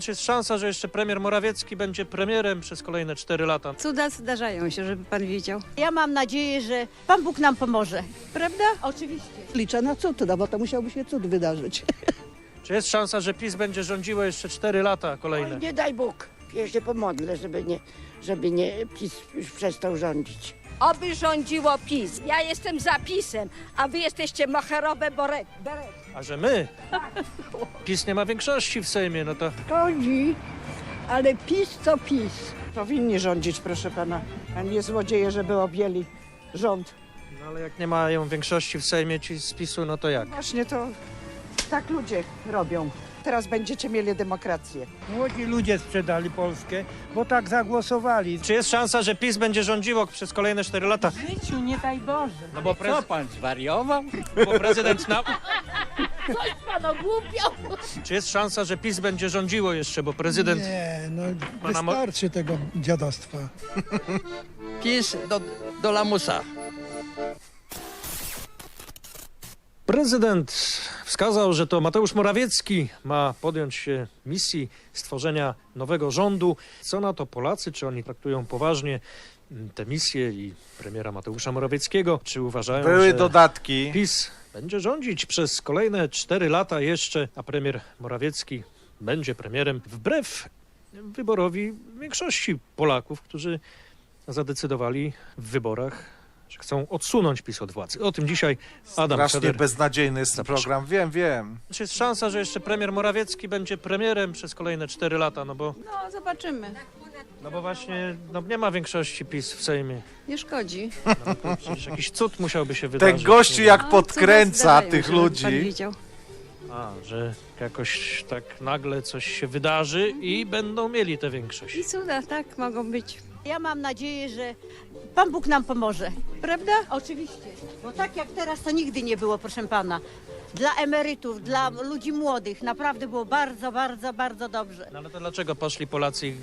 Czy jest szansa, że jeszcze premier Morawiecki będzie premierem przez kolejne 4 lata? Cuda zdarzają się, żeby pan wiedział. Ja mam nadzieję, że Pan Bóg nam pomoże. Prawda? Oczywiście. Liczę na cud, no bo to musiałby się cud wydarzyć. Czy jest szansa, że PiS będzie rządziło jeszcze 4 lata kolejne? Nie daj Bóg. Ja się pomodlę, żeby nie, żeby nie PiS już przestał rządzić. Oby rządziło PiS. Ja jestem za PiSem, a wy jesteście macherowe beret. A że my? PiS nie ma większości w Sejmie, no to Szkodzi, ale PiS to PiS. Powinni rządzić, proszę pana, a nie złodzieje, żeby objęli rząd. no ale jak nie mają większości w Sejmie ci z PiSu, no to jak? Właśnie to tak ludzie robią. Teraz będziecie mieli demokrację. Młodzi ludzie sprzedali Polskę, bo tak zagłosowali. Czy jest szansa, że PiS będzie rządziło przez kolejne 4 lata? W życiu, nie daj Boże. No bo, prez... Co pan zwariował? bo prezydent na... Pan ogłupiał. Czy jest szansa, że PiS będzie rządziło jeszcze, bo prezydent... Nie, no Pana mo- wystarczy tego dziadostwa. PiS do, do lamusa. Prezydent wskazał, że to Mateusz Morawiecki ma podjąć się misji stworzenia nowego rządu. Co na to Polacy? Czy oni traktują poważnie mm, tę misję i premiera Mateusza Morawieckiego? Czy uważają, Były że dodatki. PiS będzie rządzić przez kolejne cztery lata jeszcze, a premier Morawiecki będzie premierem wbrew wyborowi większości Polaków, którzy zadecydowali w wyborach, że chcą odsunąć PiS od władzy. O tym dzisiaj Adam Strasznie Feder. beznadziejny jest Zapraszam. program. Wiem, wiem. Czy jest szansa, że jeszcze premier Morawiecki będzie premierem przez kolejne 4 lata? No bo, No, zobaczymy. No bo właśnie no nie ma większości PiS w Sejmie. Nie szkodzi. No to przecież jakiś cud musiałby się Ten wydarzyć. gościu nie jak No, cuda podkręca tych żeby Pan ludzi. wiedział. wiem. A, że jakoś tak nagle coś się wydarzy i będą mieli tę większość. I cuda, tak, mogą być. Ja mam nadzieję, że Pan Bóg nam pomoże. Prawda? Oczywiście. Bo tak jak teraz to nigdy nie było, proszę Pana. Dla emerytów, dla ludzi młodych naprawdę było bardzo, bardzo, bardzo dobrze. No ale to dlaczego poszli Polacy i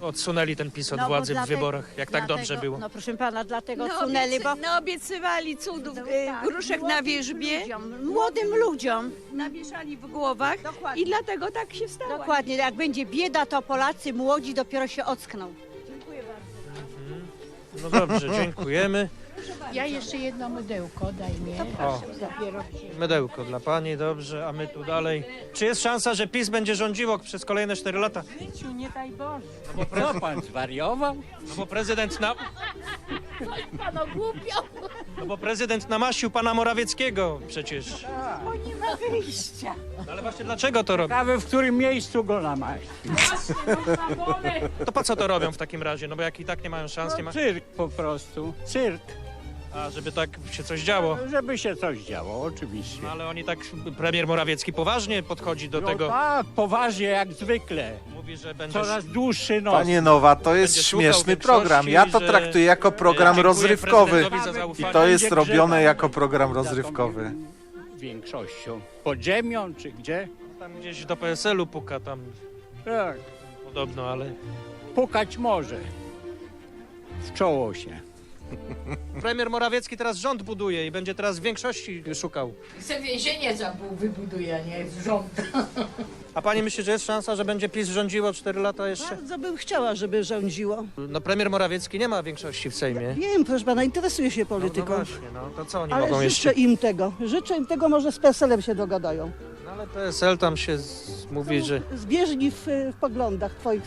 odsunęli ten PiS od No bo władzy w dlatego- wyborach, jak tak dlatego- dobrze było? No proszę Pana, dlatego No, odsunęli, bo... obiecy, no obiecywali cudów, e, Tak, gruszek na młodym wierzbie, Ludziom, młodym ludziom. nawieszali w głowach Dokładnie. i dlatego tak się stało. Dokładnie, jak będzie bieda, to Polacy młodzi dopiero się ockną. No dobrze, dziękujemy. Ja jeszcze jedno mydełko, daj mi. O, Dopiero mydełko dla pani, dobrze, a my tu dalej. Czy jest szansa, że PiS będzie rządziło przez kolejne 4 lata? w życiu, nie daj Boże. Co pan zwariował? No bo prezydent na... Pan ogłupiał. No bo prezydent namaścił pana Morawieckiego przecież. Wyjścia. No ale właśnie dlaczego to robią? Ciekawe, w którym miejscu go namaść. To po co to robią w takim razie? No bo jak i tak nie mają szans, nie ma... Cyrk po prostu. Cyrk. A, żeby tak się coś działo. Żeby się coś działo, oczywiście. No ale oni tak, premier Morawiecki poważnie podchodzi do No tego. tak, poważnie jak zwykle. Mówi, że będzie... Coraz dłuższy nos. Panie Nowa, to jest Będzie szukał śmieszny większości, program. Ja to że- traktuję jako program Dziękuję rozrywkowy. prezydentowi za I zaufanie. to jest Będzie robione jako program rozrywkowy. Większością. Pod ziemią czy gdzie? Tam gdzieś do PSL-u puka tam Tak. podobno, ale... Pukać może. W czoło się. Premier Morawiecki teraz rząd buduje i będzie teraz w większości szukał. Chcę więzienie za pół wybuduje, a nie rząd. A pani myśli, że jest szansa, że będzie PiS rządziło 4 lata jeszcze? Bardzo bym chciała, żeby rządziło. No premier Morawiecki nie ma większości w Sejmie. Wiem, proszę pana, interesuję się No, no polityką. właśnie, no to co oni ale mogą życzę jeszcze? im tego. Życzę im tego, może z PESEL-em się dogadają. No ale PSL tam się z... mówi, że... Zbieżni w, w poglądach twoich,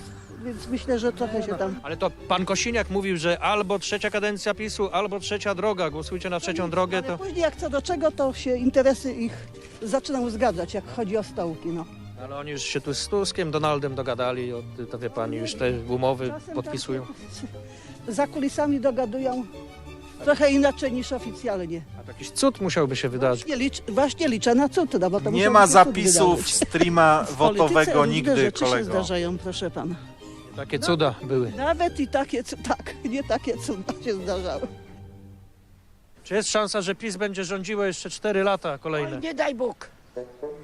więc myślę, że trochę się tam... Ale to pan Kosiniak mówił, że albo trzecia kadencja PiSu, albo trzecia droga. Głosujcie na trzecią drogę, Ale to... później jak co do czego, to się interesy ich zaczynają zgadzać, jak chodzi o stołki, no. Ale oni już się tu z Tuskiem, Donaldem dogadali, o, to wie pani, już te umowy Czasem tam podpisują. Za kulisami dogadują trochę inaczej niż oficjalnie. A to jakiś cud musiałby się wydarzyć. Właśnie, licz, właśnie liczę na cud, no bo to Nie musiałby ma się cud zapisów wydarzyć. streama W polityce wotowego różne nigdy, rzeczy się kolego. zdarzają, proszę pana. Takie cuda były. Nawet i takie, cu- tak, nie takie cuda się zdarzały. Czy jest szansa, że PiS będzie rządziło jeszcze 4 lata kolejne? Nie daj Bóg.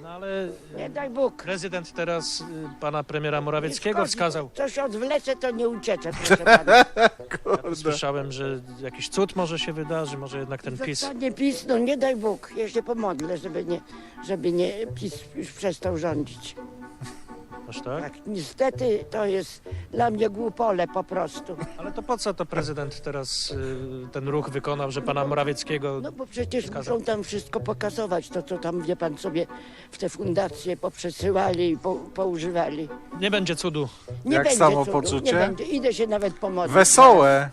No ale Nie daj Bóg. prezydent teraz y, pana premiera Morawieckiego wskazał. Coś odwleczę, to nie ucieczę, proszę pana. Słyszałem, że jakiś cud może się wydarzy, może jednak ten PiS. Zostanie PiS, no nie daj Bóg. Ja się pomodlę, żeby nie, żeby nie PiS już przestał rządzić. Aż tak? Tak, niestety to jest dla mnie głupole po prostu. Ale to po co to prezydent teraz y, ten ruch wykonał, że pana Morawieckiego... No bo przecież Wskazał. muszą tam wszystko pokazować, to co tam, wie pan, sobie w te fundacje poprzesyłali i po, poużywali. Nie będzie cudu, Nie Jak będzie samopoczucie? Cudu, nie będzie. Idę się nawet pomodlić. Wesołe.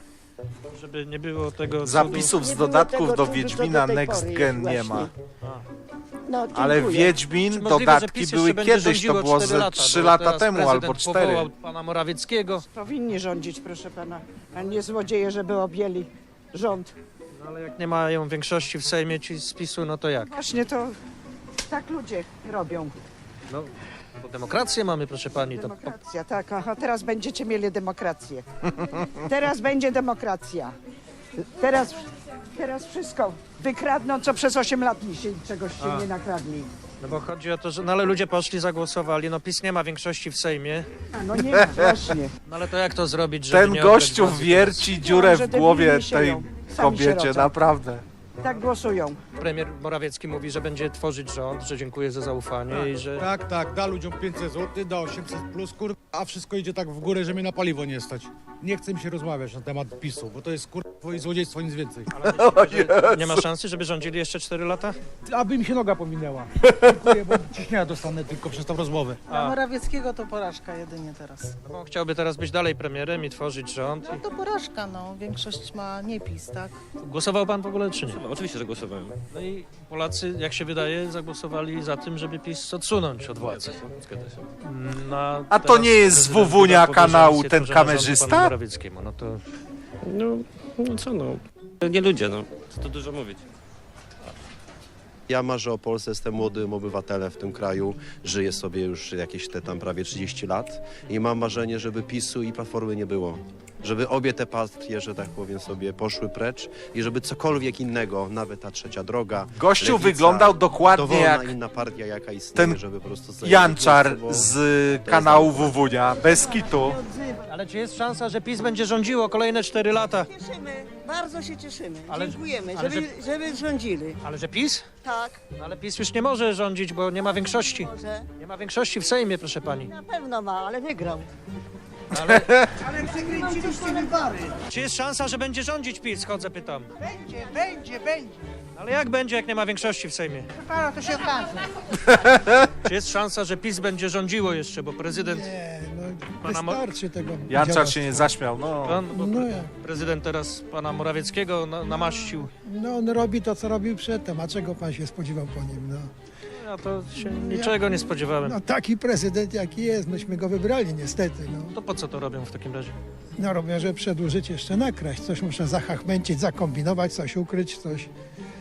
żeby nie było tego cudu. Zapisów z Nie było dodatków tego do cudu, co Wiedźmina tej Next pory Gen nie ma. właśnie. No, Ale. Wiedźmin, Możliwe, dodatki były kiedyś, to było ze lata, 3 bo lata teraz temu albo 4. powołał pana Morawieckiego. Powinni rządzić, proszę pana, a nie złodzieje, żeby objęli rząd. No, ale jak nie mają większości w Sejmie ci z PiSu, no to jak? Właśnie to tak ludzie robią. No, bo demokrację mamy, proszę pani. To, Demokracja, tak. Aha, teraz będziecie mieli demokrację. Teraz będzie demokracja. Teraz, teraz wszystko wykradną, co przez 8 lat się czegoś się A. nie nakradli. no bo chodzi o to, że no ale ludzie poszli, zagłosowali, no PiS nie ma większości w Sejmie, A, no nie ma, właśnie. no ale to jak to zrobić, żeby Ten nie oddać gościu władzy wierci dziurę że w głowie debili się tej ją. Sami się kobiecie, rodzą. naprawdę. Tak głosują. teraz? Premier Morawiecki mówi, że będzie tworzyć rząd, że dziękuję za zaufanie i że... Tak, tak, da ludziom 500 zł, da 800 plus, kur... a wszystko idzie tak w górę, że mnie na paliwo nie stać. Nie chce mi się rozmawiać na temat PiSu, bo to jest kurwa i złodziejstwo, nic więcej. Nie ma szansy, żeby rządzili jeszcze 4 lata? Aby mi się noga pominęła. Dziękuję, bo ciśnienia dostanę tylko przez tą rozmowę. A, Morawieckiego to porażka jedynie teraz. no bo on chciałby teraz być dalej premierem i tworzyć rząd. to porażka, no. Większość ma nie PiS, tak? Głosował pan w ogóle czy nie? Oczywiście, że głosowałem. No i Polacy, jak się wydaje, zagłosowali za tym, żeby PiS odsunąć od władzy. Zgadza się. Na, A to nie jest z Wuwunia kanału ten kamerzysta? No to No, no co no. Nie ludzie, no. Tu dużo mówić. Ja marzę o Polsce, jestem młodym obywatelem w tym kraju, żyję sobie już jakieś te tam prawie 30 lat i mam marzenie, żeby PiSu i Platformy nie było. Żeby obie te partie, że tak powiem sobie, poszły precz i żeby cokolwiek innego, nawet ta trzecia droga, Gościu Lewica, wyglądał dokładnie jak inna partia, jaka istnieje, ten żeby po prostu... Janczar z kanału Wuwunia, bez kitu. Ale czy jest szansa, że PiS będzie rządziło kolejne 4 lata? Cieszymy, bardzo się cieszymy. Ale- Dziękujemy, ale żeby, żeby rządzili. Ale że PiS? Tak, No ale PiS już nie może rządzić, bo nie ma większości. może. Nie ma większości w Sejmie, proszę pani. Na pewno ma, ale wygrał. Ale Ale przekręciliście wybory. czy jest szansa, że będzie rządzić PiS? Chodzę, pytam. Będzie, będzie, będzie. Ale jak będzie, jak nie ma większości w Sejmie? Pana to się okaże. Czy jest szansa, że PiS będzie rządziło jeszcze, bo prezydent... Nie, no Pana Mo- wystarczy tego. Janczar się nie zaśmiał, no. Pan, bo No pre- jak? prezydent teraz pana Morawieckiego na, namaścił. No on robi to, co robił przedtem, a czego pan się spodziewał po nim, no? Ja to się niczego nie spodziewałem. No taki prezydent jaki jest, myśmy go wybrali niestety, no. To po co to robią w takim razie? No robią, że przedłużyć jeszcze nakraść, coś muszę zachachmęcić, zakombinować, coś ukryć, coś.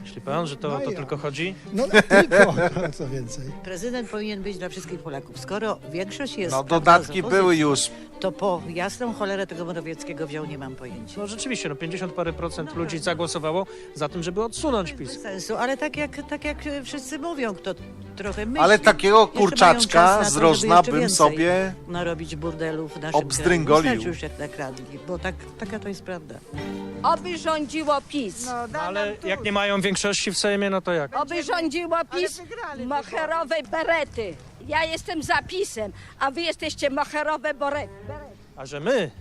Myśli pan, że to o to No tylko chodzi? No tylko, a co więcej. Prezydent powinien być dla wszystkich Polaków. Skoro większość jest No dodatki opozycji, były już. To po jasną cholerę tego Morawieckiego wziął, nie mam pojęcia. No rzeczywiście, no 50 parę procent ludzi zagłosowało za tym, żeby odsunąć PiS. Bez sensu, ale tak jak, tak jak wszyscy mówią, kto trochę myśli. Ale takiego Jeszcze mają kurczaczka na to, z żeby rożna jeszcze bym więcej sobie... narobić burdelów w naszym obzdryngolił. kraju. Wystarczy już jak nakradli, bo tak, taka to jest prawda. Oby rządziło PiS. No, ale jak nie mają większości w Sejmie, no to jak? Oby rządziło PiS moherowej berety. Ja jestem zapisem, a wy jesteście moherowe borety. A że my?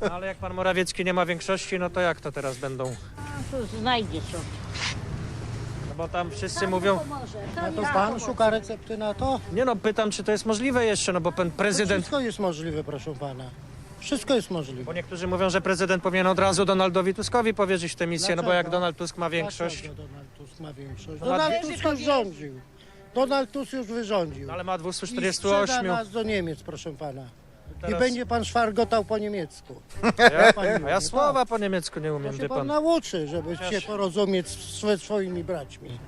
No, ale jak pan Morawiecki nie ma większości, no to jak to teraz będą? Znajdzie się. No bo tam wszyscy mówią... to pan szuka recepty na to? Nie no, pytam, czy to jest możliwe jeszcze, no bo pan prezydent... Wszystko jest możliwe, proszę pana. Wszystko jest możliwe. Bo niektórzy mówią, że prezydent powinien od razu Donaldowi Tuskowi powierzyć tę misję, no bo jak Dlaczego? Donald Tusk ma większość, Donald Tusk ma większość? No, Donald Tusk już rządził. Donald Tusk już wyrządził. no ale ma I sprzeda 248. nas do Niemiec, proszę pana. I Teraz- będzie pan szwargotał po niemiecku. Ja, a ja słowa po niemiecku nie To umiem, się wie pan pan. nauczy, żeby się porozumieć ze swoimi braćmi.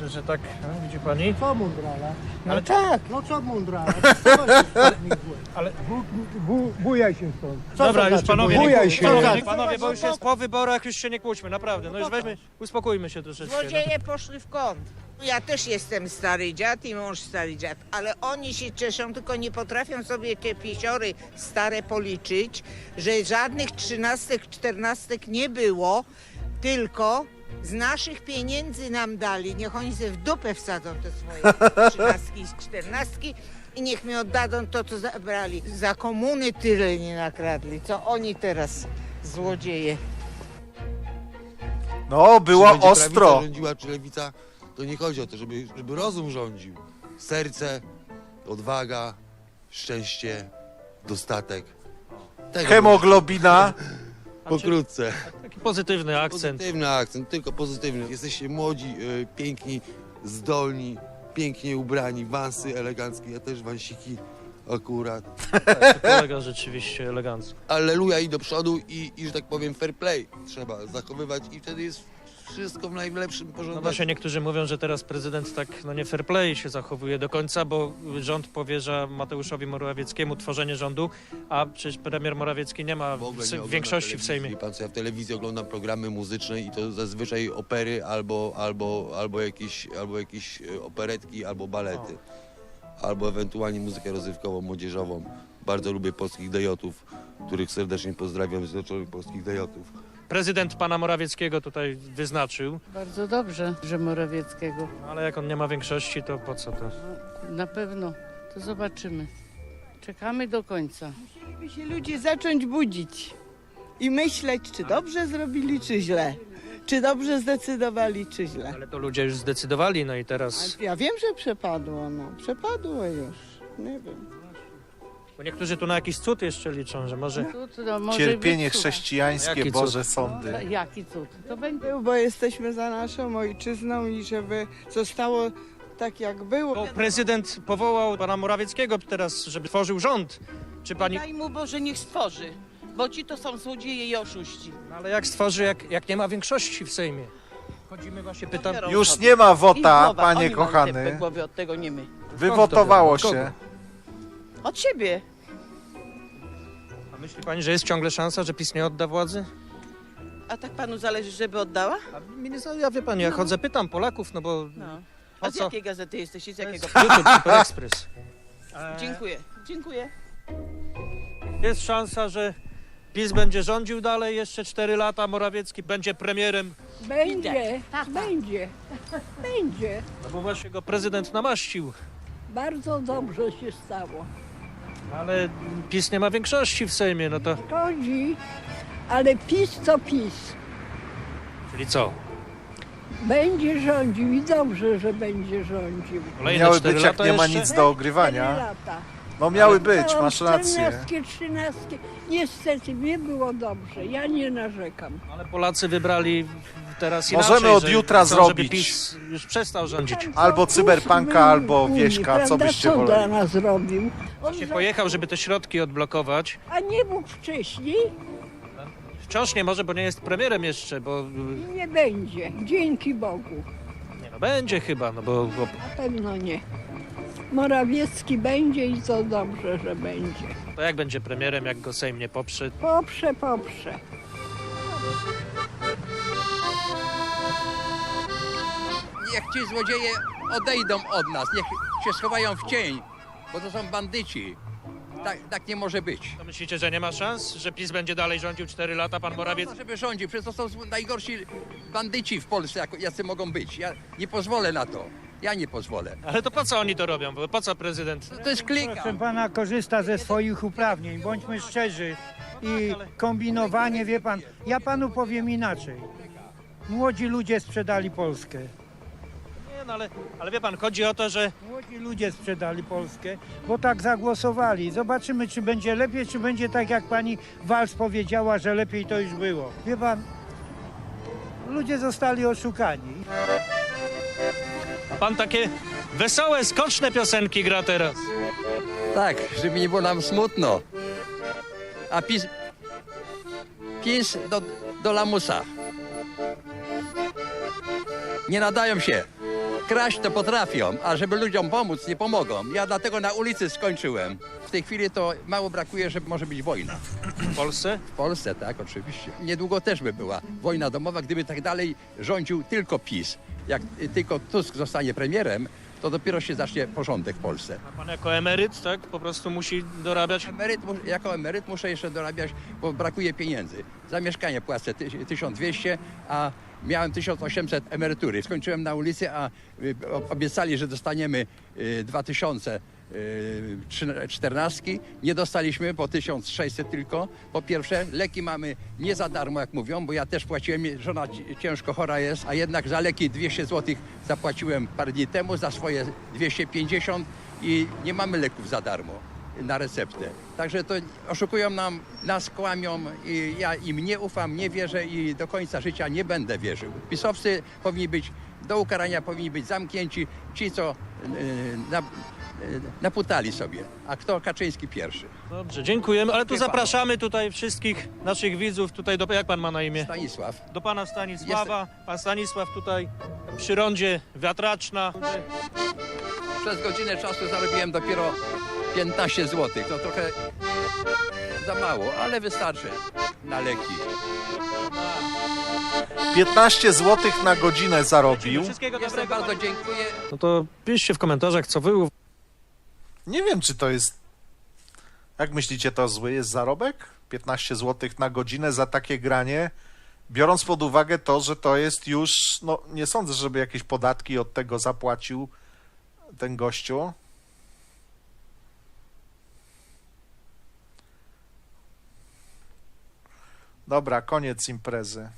Że, że tak, a, widzi pani? Co mundrala? No Ale- tak, no co mundrala? Ale- Bu, bujaj się stąd. Co Dobra, to już znaczy panowie, bujaj nie, się. panowie, nie, za- panowie, bo już jest po wyborach, już się nie kłóćmy, naprawdę. No już weźmy, uspokójmy się troszeczkę. No. Złodzieje poszli w kąt. Ja też jestem stary dziad i mąż stary dziad, ale oni się cieszą, tylko nie potrafią sobie te pisiory stare policzyć, że żadnych trzynastek, czternastek nie było, tylko Z naszych pieniędzy nam dali, niech oni sobie w dupę wsadzą te swoje trzynastki i czternastki i niech mi oddadzą to, co zabrali. Za komuny tyle nie nakradli, co oni teraz, złodzieje. No, było czy będzie ostro. Prawica rządziła, czy lewica, to nie chodzi o to, żeby, żeby rozum rządził. Serce, odwaga, szczęście, dostatek. Tego Hemoglobina. Pokrótce. Pozytywny akcent. Pozytywny akcent, tylko pozytywny. Jesteście młodzi, y, piękni, zdolni, pięknie ubrani, wansy eleganckie, ja też wansiki akurat. Kolega rzeczywiście elegancko. Alleluja i do przodu i, i, że tak powiem, fair play trzeba zachowywać i wtedy jest wszystko w najlepszym No porządku. właśnie niektórzy mówią, że teraz prezydent tak no nie fair play się zachowuje do końca, bo rząd powierza Mateuszowi Morawieckiemu tworzenie rządu, a przecież premier Morawiecki nie ma W ogóle nie większości w. Sejmie. Pan co, ja w telewizji oglądam programy muzyczne i to zazwyczaj opery albo, albo, albo, jakieś, albo jakieś e, operetki, albo balety. Albo ewentualnie muzykę rozrywkową, młodzieżową. Bardzo lubię polskich dejotów, których serdecznie pozdrawiam z Polskich Dejotów. Prezydent pana Morawieckiego tutaj wyznaczył, Bardzo dobrze, że Morawieckiego. no ale jak on nie ma większości, to po co to? Na pewno. To zobaczymy. Czekamy do końca. Musieliby się ludzie zacząć budzić i myśleć, czy dobrze zrobili, czy źle. Czy dobrze zdecydowali, czy źle. Ale to ludzie już zdecydowali, no i teraz... Ja wiem, że przepadło, no. Przepadło już. Nie wiem. Bo niektórzy tu na jakiś cud jeszcze liczą, że może... Cud, no, może Cierpienie być cud. chrześcijańskie, Jaki? Boże sądy. No, Jaki cud? To będzie. Bo jesteśmy za naszą ojczyzną i żeby zostało tak, jak było. Bo prezydent powołał pana Morawieckiego teraz, żeby tworzył rząd. Czy pani... Daj mu Boże, niech stworzy, bo ci to są złodzieje i oszuści. No ale jak stworzy, jak, jak nie ma większości w Sejmie? Chodzimy właśnie, pytam... Już nie ma wota, panie kochany. głowy od tego nie my. Wywotowało się. Od siebie. A myśli pani, że jest ciągle szansa, że PiS nie odda władzy? A tak panu zależy, żeby oddała? A mi nie za- ja wie pani, ja chodzę, pytam Polaków, no bo... No. Po A z co? jakiej gazety jesteś? i Z jakiego? YouTube, Super Express. Dziękuję, dziękuję. Jest szansa, że PiS będzie rządził dalej jeszcze 4 lata, Morawiecki będzie premierem, Będzie, będzie, będzie. no bo właśnie go prezydent namaścił. Bardzo dobrze się stało. Ale PiS nie ma większości w Sejmie, no to... Szkodzi, ale PiS to PiS. Czyli co? Będzie rządził i dobrze, że będzie rządził. Kolejne Miały 4 być, jak lata nie ma jeszcze? nic do Cztery ogrywania. lata. No miały być, masz rację. Czternastki, trzynastki. Niestety nie było dobrze. Ja nie narzekam. Ale Polacy wybrali teraz Możemy inaczej, od że jutra chcą, zrobić. żeby PiS już przestał rządzić. Albo cyberpunka, albo Unii, wieśka, co byście Co dla woleli? nas zrobił? On Właśnie za- pojechał, żeby te środki odblokować. A nie mógł wcześniej Wciąż nie może, bo nie jest premierem jeszcze, bo... i nie będzie. Dzięki Bogu. Nie no, będzie chyba, no bo... bo Na pewno nie. Morawiecki będzie i to dobrze, że będzie. to jak będzie premierem, jak go Sejm nie poprze? Poprze, poprze. Niech ci złodzieje odejdą od nas, niech się schowają w cień, bo to są bandyci. Tak, tak nie może być. To myślicie, że nie ma szans, że PiS będzie dalej rządził 4 lata, pan Morawiecki? Można, żeby rządził, przecież to są najgorsi bandyci w Polsce, jak- jacy mogą być. Ja nie pozwolę na to. Ja nie pozwolę. Ale to po co oni to robią? Bo Po co prezydent? To jest klika. Proszę pana, korzysta ze swoich uprawnień, bądźmy szczerzy. I kombinowanie, wie pan, ja panu powiem inaczej. Młodzi ludzie sprzedali Polskę. Nie, no ale, ale wie pan, chodzi o to, że Młodzi ludzie sprzedali Polskę, bo tak zagłosowali. Zobaczymy, czy będzie lepiej, czy będzie tak, jak pani Wals powiedziała, że lepiej to już było. Wie pan, ludzie zostali oszukani. Pan takie wesołe, skoczne piosenki gra teraz. Tak, żeby nie było nam smutno. A PiS, PiS do, do lamusa. Nie nadają się. Kraść to potrafią, a żeby ludziom pomóc, nie pomogą. Ja dlatego na ulicy skończyłem. W tej chwili to mało brakuje, że może być wojna. W Polsce? W Polsce, tak, oczywiście. Niedługo też by była wojna domowa, gdyby tak dalej rządził tylko PiS. Jak tylko Tusk zostanie premierem, to dopiero się zacznie porządek w Polsce. A pan jako emeryt, tak, po prostu musi dorabiać? Emeryt, jako emeryt muszę jeszcze dorabiać, bo brakuje pieniędzy. Za mieszkanie płacę ty- 1200, a miałem 1800 emerytury. Skończyłem na ulicy, a y, obiecali, że dostaniemy y, 2000 y, czternastki. Nie dostaliśmy, bo 1600 tylko. Po pierwsze, leki mamy nie za darmo, jak mówią, bo ja też płaciłem, żona ci- ciężko chora jest, a jednak za leki 200 zł zapłaciłem parę dni temu, za swoje 250 i nie mamy leków za darmo na receptę. Także to oszukują nam, nas kłamią i ja im nie ufam, nie wierzę i do końca życia nie będę wierzył. Pisowcy powinni być, do ukarania powinni być zamknięci, ci co yy, na, yy, naputali sobie, a kto Kaczyński pierwszy. Dobrze, dziękujemy, ale tu zapraszamy tutaj wszystkich naszych widzów tutaj do, jak pan ma na imię? Stanisław. Do pana Stanisława. Pan Stanisław tutaj przy rondzie wiatraczna. Przez godzinę czasu zarobiłem dopiero 15 zł. To trochę za mało, ale wystarczy na leki. 15 zł na godzinę zarobił. Wszystkiego dobrego. bardzo dziękuję. No to piszcie w komentarzach, co wy. Nie wiem, czy to jest. Jak myślicie, to zły jest zarobek? 15 zł na godzinę za takie granie, biorąc pod uwagę to, że to jest już. No, nie sądzę, żeby jakieś podatki od tego zapłacił ten gościu. Dobra, koniec imprezy.